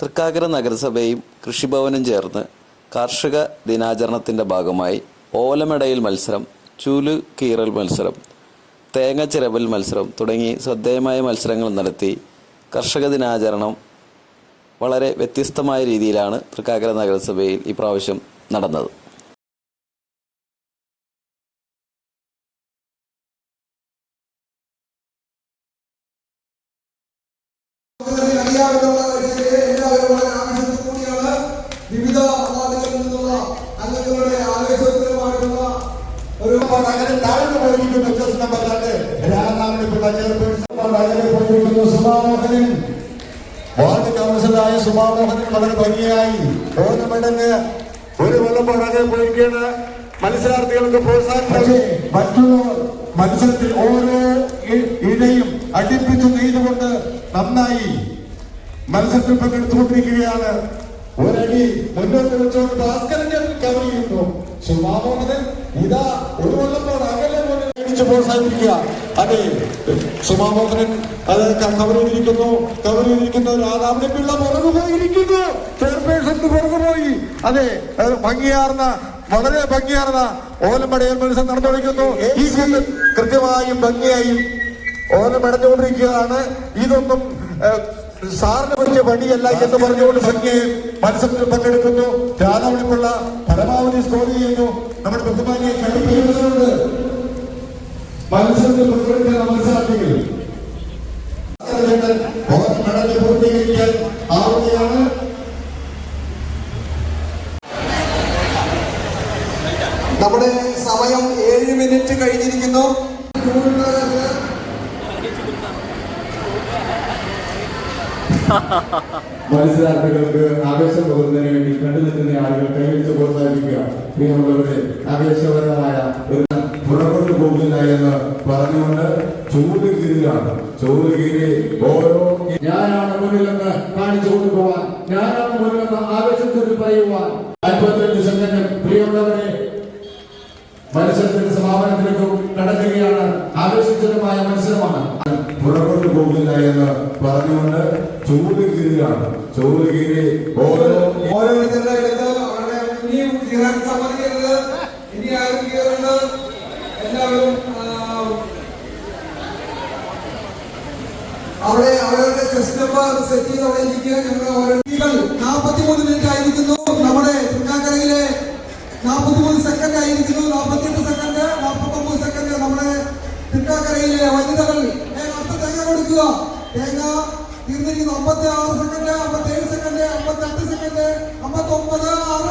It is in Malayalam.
തൃക്കാക്കര നഗരസഭയും കൃഷിഭവനും ചേർന്ന് കാർഷിക ദിനാചരണത്തിന്റെ ഭാഗമായി ഓലമെടയിൽ മത്സരം ചൂലു കീറൽ മത്സരം തേങ്ങ ചിരവൽ മത്സരം തുടങ്ങി ശ്രദ്ധേയമായ മത്സരങ്ങൾ നടത്തി കർഷക ദിനാചരണം വളരെ വ്യത്യസ്തമായ രീതിയിലാണ് തൃക്കാക്കര നഗരസഭയിൽ ഇപ്രാവശ്യം നടന്നത്. അറിയാവുന്ന അങ്ങനെ താഴ്ന്നു പോയിരിക്കുന്ന. ചെസ് നമ്പർ രണ്ട്. ചെയർപേഴ്സൺ അങ്ങനെ പോയിരിക്കുന്നു സുമാമോഹനൻ. വാർഡ് കൗൺസിലറായ സുമാമോഹനൻ വളരെ ഭംഗിയായി ടൂർണമെന്റിന് ഒരു കൊല്ലം പുറകെ പോയിരിക്കുകയാണ്. മത്സരാർത്ഥികൾക്ക് പ്രോത്സാഹനം മറ്റുള്ള മത്സരത്തിൽ ഓരോ ഇടയും ഇഴയും അടുപ്പിച്ച് നെയ്തുകൊണ്ട് നന്നായി മത്സരത്തിൽ പങ്കെടുത്തുകൊണ്ടിരിക്കുകയാണ്. ഒരടി മുന്നോട്ട് വെച്ചുകൊണ്ട് കവർ സുമാമോഹനൻ ഇതാ ഒരു കൊല്ലപ്പോൾ അകലെ പോലെ മേടിച്ച് പ്രോത്സാഹിപ്പിക്കുക. അതെ സുമാമോഹനൻ അത് കവർ ചെയ്തിരിക്കുന്നു കവർ ചെയ്തിരിക്കുന്നു രാധാമണി പിള്ള പുറകു പോയിരിക്കുന്നു ചെയർപേഴ്സൺ പുറകു പോയി അതെ ഭംഗിയാർന്ന വളരെ ഭംഗിയാർന്ന ഓലമടയൽ മത്സരം നടന്നുകൊണ്ടിരിക്കുന്നു. ഈ കൃത്യമായും ഭംഗിയായും ഓലമടഞ്ഞുകൊണ്ടിരിക്കുകയാണ് ഇതൊന്നും സാറിന് പറ്റിയ പണിയല്ല എന്ന് പറഞ്ഞുകൊണ്ട് സംഖ്യയിൽ മത്സരത്തിൽ പങ്കെടുക്കുന്നു. രാധാമണിപ്പിള്ള പരമാവധി സ്കോർ ചെയ്യുന്നു. നമ്മുടെ ബഹുമാനിയെ കടുപ്പിക്കുന്നുണ്ട് മത്സരത്തിൽ പങ്കെടുക്കുന്ന മത്സരാർത്ഥികൾ മെഡൽ പൂർത്തീകരിക്കാൻ ആവുകയാണ് നമ്മുടെ സമയം ഏഴ് മിനിറ്റ് കഴിഞ്ഞിരിക്കുന്നു. മത്സരാർത്ഥികൾക്ക് ആവേശം പകരുന്നതിന് വേണ്ടി കണ്ടു നിൽക്കുന്ന ആളുകൾ കൈവരിച്ച് പ്രോത്സാഹിപ്പിക്കുക. പ്രിയമുള്ളവരുടെ ആവേശപരമായ ഒരു പുറകോട്ട് പോകുന്നില്ല എന്ന് പറഞ്ഞുകൊണ്ട് ചൂടുകീരിലാണ് ചൂടുകീരി ഓരോ ഞാനാണ് മുന്നിലെന്ന് കാണിച്ചു കൊണ്ടുപോവാൻ ഞാനാണ് മുന്നിലെന്ന് ആവേശത്തിൽ പറയുവാൻ. അൻപത്തിരണ്ട് സെക്കൻഡ് പ്രിയമുള്ളവരെ മത്സരത്തിന്റെ സമാപനത്തിലേക്കും കടക്കുകയാണ്. ആവേശജനമായ പറഞ്ഞുകൊണ്ട് ചൂട് കീഴിലാണ് ചൂട് കീഴി ഓരോ എല്ലാവരും അവിടെ അവരുടെ ചെസ്റ്റ് സെറ്റ് ചെയ്ത് അവിടെ ഇരിക്കുക. ഞങ്ങളുടെ ഓരോ നാൽപ്പത്തിമൂന്ന് മിനിറ്റ് ആയിരിക്കുന്നു. നമ്മുടെ തൃക്കാക്കരയിലെ നാൽപ്പത്തിമൂന്ന് സെക്കൻഡ് ആയിരിക്കുന്നു. നാൽപ്പത്തിയെട്ട് സെക്കൻഡ് നാൽപ്പത്തൊമ്പത് സെക്കൻഡ് നമ്മുടെ തൃക്കാക്കരയിലെ വനിതകൾ. തേങ്ങ കൊടുക്കുക. തേങ്ങ തീർന്നിരിക്കുന്നു അമ്പത്തി ആറ് സെക്കൻഡ് അമ്പത്തി ഏഴ് സെക്കൻഡ് അമ്പത്തി എട്ട് സെക്കൻഡ് അമ്പത്തി ഒമ്പത് ആറ്